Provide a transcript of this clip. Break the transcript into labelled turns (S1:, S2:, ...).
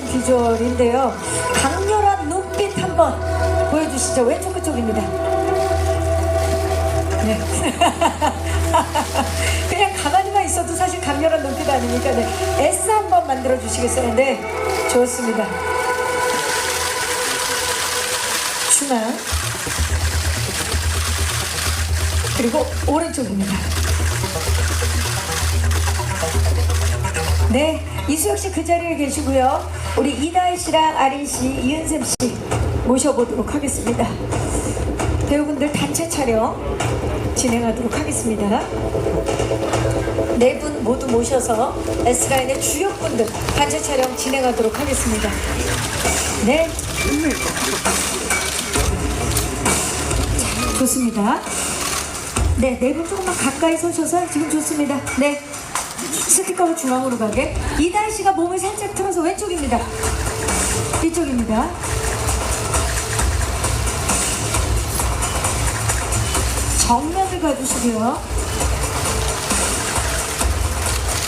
S1: 멋진 비주얼인데요. 강렬한 눈빛 한번 보여주시죠. 왼쪽 그쪽입니다. 네. 그냥 가만히만 있어도 사실 강렬한 눈빛 아닙니까? 네. S 한번 만들어 주시겠어요? 네. 좋습니다. 중앙. 그리고 오른쪽입니다. 네, 이수혁 씨 그 자리에 계시고요. 우리 이다희 씨랑 아린 씨, 이은샘 씨 모셔보도록 하겠습니다. 배우분들 단체 촬영 진행하도록 하겠습니다. 네 분 모두 모셔서 S라인의 주역분들 단체 촬영 진행하도록 하겠습니다. 네. 자, 좋습니다. 네, 네 분 조금만 가까이 서셔서 지금 좋습니다. 네. 스티커가 중앙으로 가게. 이다희 씨가 몸을 살짝 틀어서 왼쪽입니다. 이쪽입니다. 정면을 봐주시고요.